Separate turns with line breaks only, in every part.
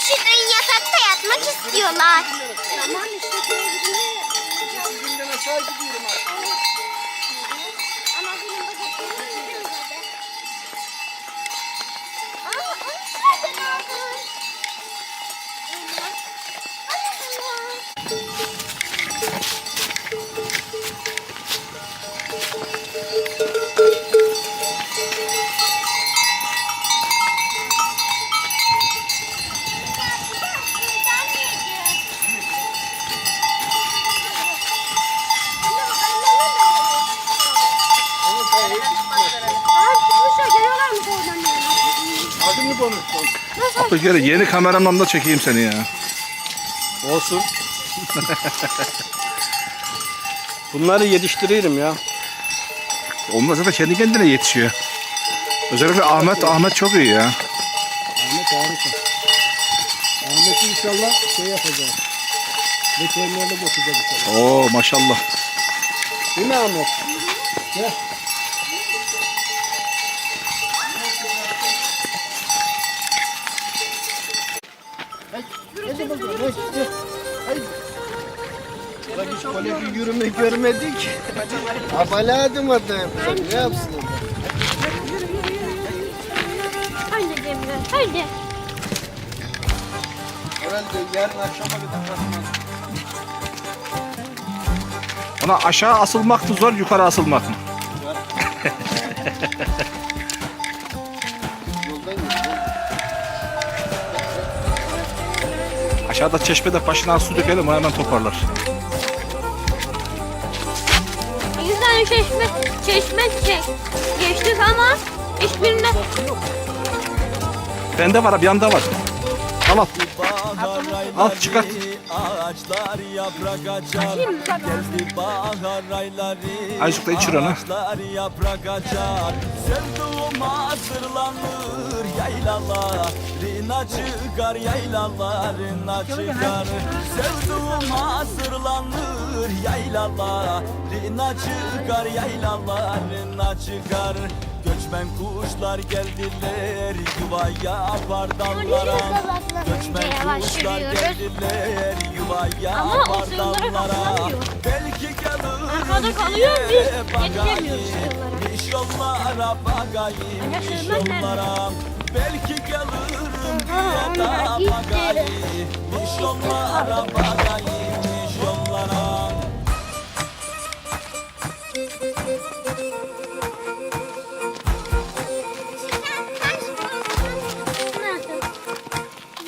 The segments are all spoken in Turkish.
Raşit'in yatakta yatmak istiyorlar.
Tamam işte
Günden aşağı gidiyorum artık. Adını konuştum.
Abdülkerim yeni kameramla da çekeyim seni ya.
Olsun. Bunları yetiştiririm ya.
Onlar zaten kendi kendine yetişiyor. Özellikle Ahmet, Ahmet çok iyi ya.
Ahmet harika. Ahmet'i inşallah şey yapacağız. Veterinerde bakacağız inşallah.
Oo maşallah.
Değil mi Ahmet? Gel. Bir yürüme görmedik. Abale adım atayım. Ne yapsın?
Haydi Cemre haydi.
Herhalde yarın akşama basmaz.
Ona aşağı asılmak mı zor, yukarı asılmak mı? Aşağıda çeşmede başına su dökelim o hemen toparlar.
Yüz tane çeşme, çeşme çek. Geçtik ama hiçbirinde
Bende var, bir yanda var. Tamam. Al çıkart.
Ağaçlar yaprak açar Geldi bahar ayları
Ayşık da içir onu.
Ağaçlar yaprak açar Sevduğum hazırlanır Yaylalarına çıkar Yaylalarına çıkar Sevduğum hazırlanır Yaylalarına çıkar Yaylalarına çıkar Göçmen kuşlar geldiler yuva yapar dallara. Göçmen kuşlar geldiler yuva yapar dallara. Belki gelir
kalıyor, biz yetişemiyoruz
yollara bakayım iş yollara. Belki gelirim Diye
onlar gitti.
bakayım iş yollara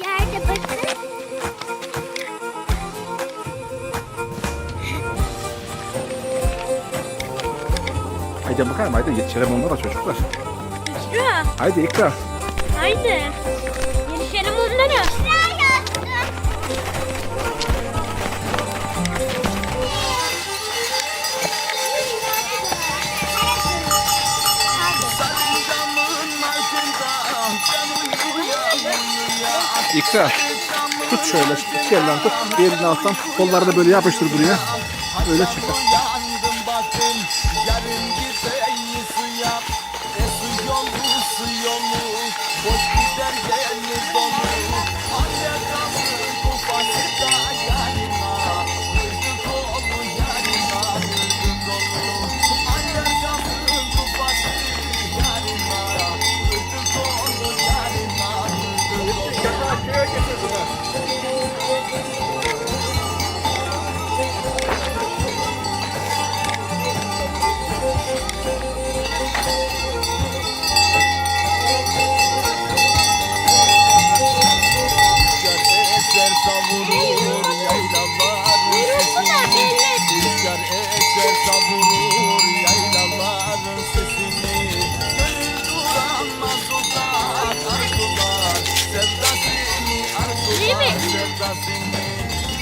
Yerde bakın.
Haydi bakalım, haydi yetişelim onlara çocuklar.
Şuraya.
Haydi ikra.
Haydi.
İkra. Tut şöyle, iki elden tut. Bir elini alttan. Kolları da böyle yapıştır buraya. Böyle çıkar.
E boş gider gelir dolu arzular sevdasını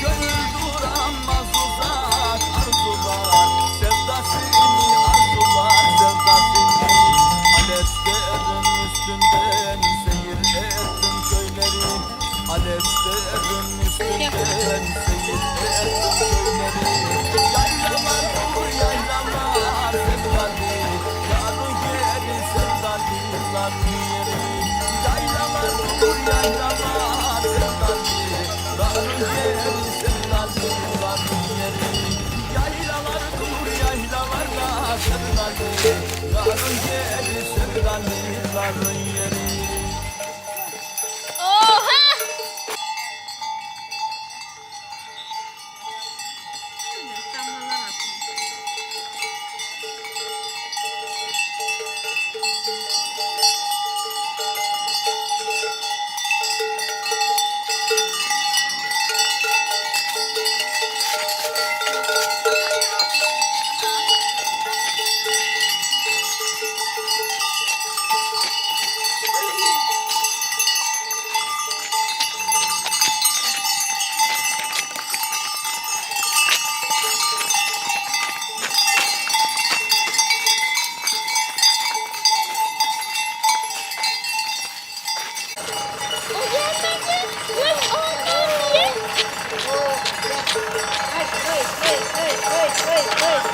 Gönül duramaz uzak arzular Sevdasını arzular sevdasını Alevlerin üstünden seyir ettim köyleri. Alevlerin üstünden seyir ettim köyleri. Yaylalar bu yaylalar sevdalı Yarın geri sevdalılar yeri Yaylalar bu yaylalar yeri sırdalı varın yeri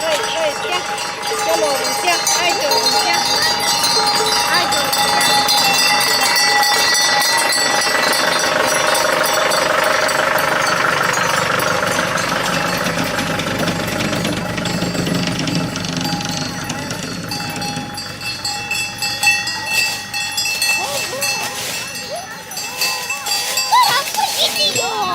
Gel oğlum gel. Haydi oğlum gel. Haydi oğlum.
tarafı gidiyor. Çık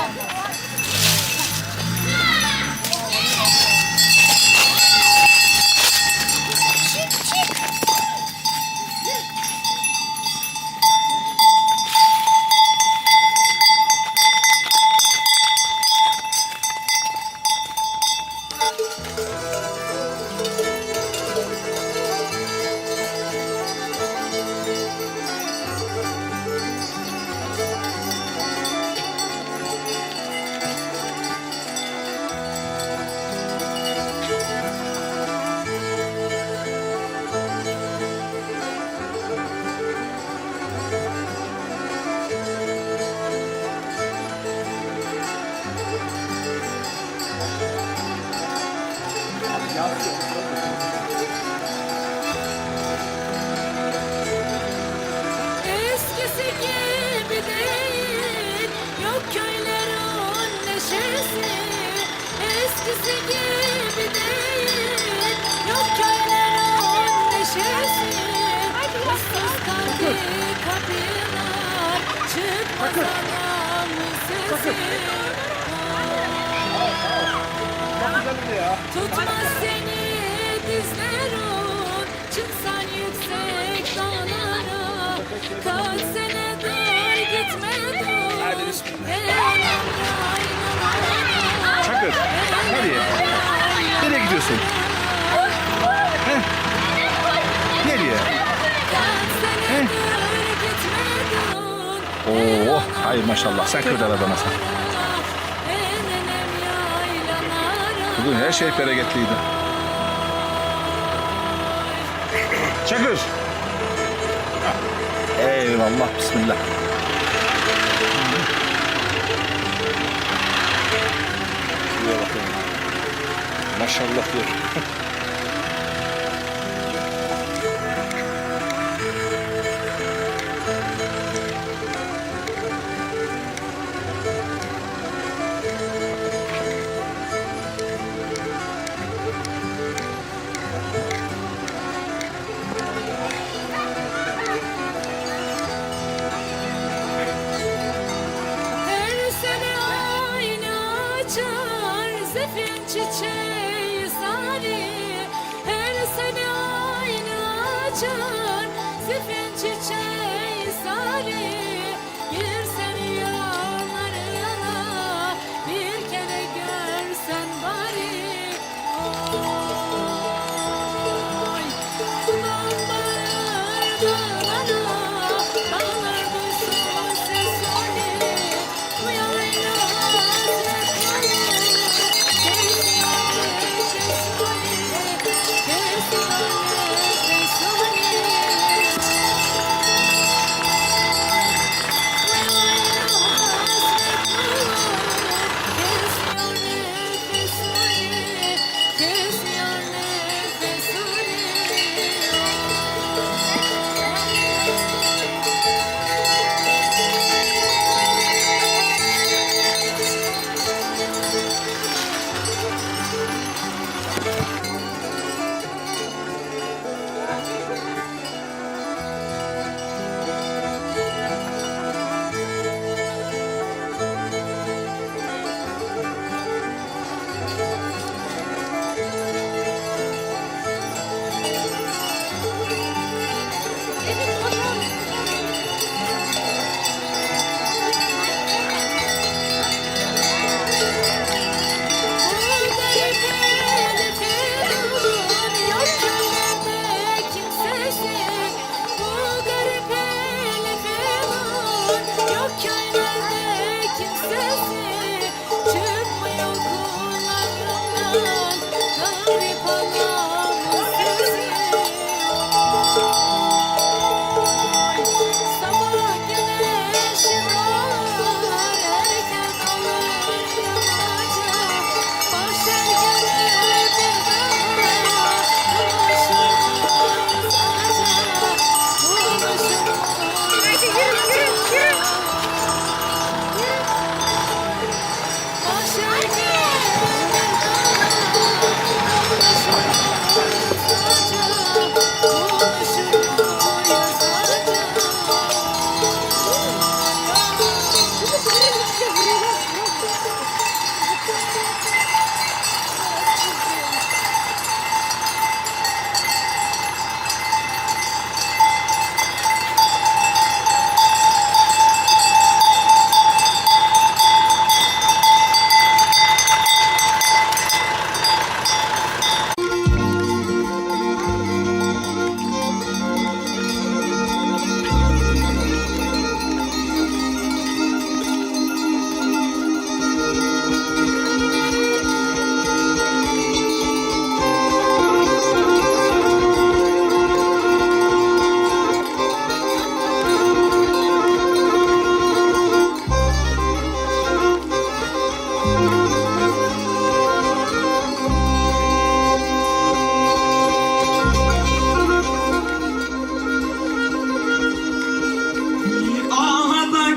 anamın sesi Tutmaz seni dizlerin Çıksan yüksek dağlara. Kaç senedir gitmedin Hadi
Gidiyorsun? Heh. Nereye? Oo, hayır maşallah. Sen kırdı arabana sen. Bugün her şey bereketliydi. Çakır. Eyvallah, bismillah. Maşallah diyor.
Çiçeği açar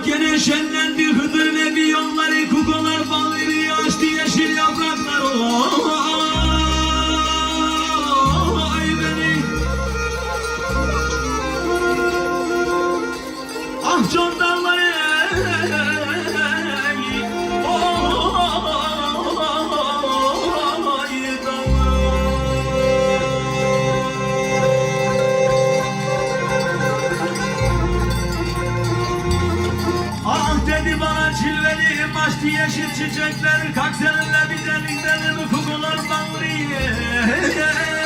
gene şenlendi Hıdır
Nebi onları kukolar bal açtı yeşil yapraklar oh. Benim açtı yeşil çiçekler Kalk seninle bir deniz benim Kokular bağlıyım